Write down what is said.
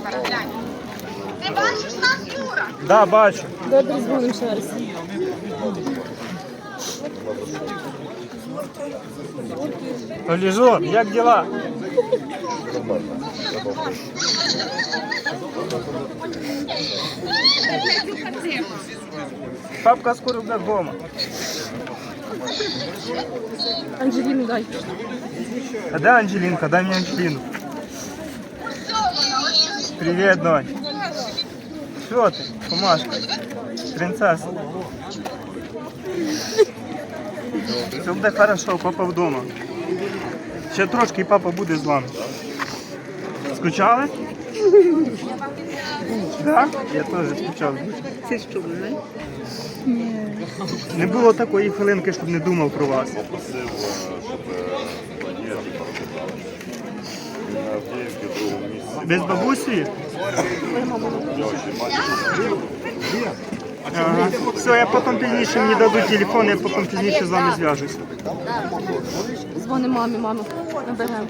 Володимира, глянь. Ти бачиш нас, Юра? Да, бачу. Добре, дзвонимо ще раз. Олежон, як діла? Папка скоро буде вдома. Анжеліну дай. А де Анжелінка? Дай мені Анжеліну. Привіт, донь. Що ти? Комашка. Принцеса. Все буде хорошо, папа вдома. Ще трошки і папа буде з вами. Скучали? Так? Я теж скучав. Це що, не? Не було такої хвилинки, щоб не думав про вас. Другому місці. Ви з бабусею? Я ще маю. Ага. Все, я потім пізніше мені дадуть телефон, я потім пізніше з вами зв'яжуся. Дзвони мамі, маму. Наберемо.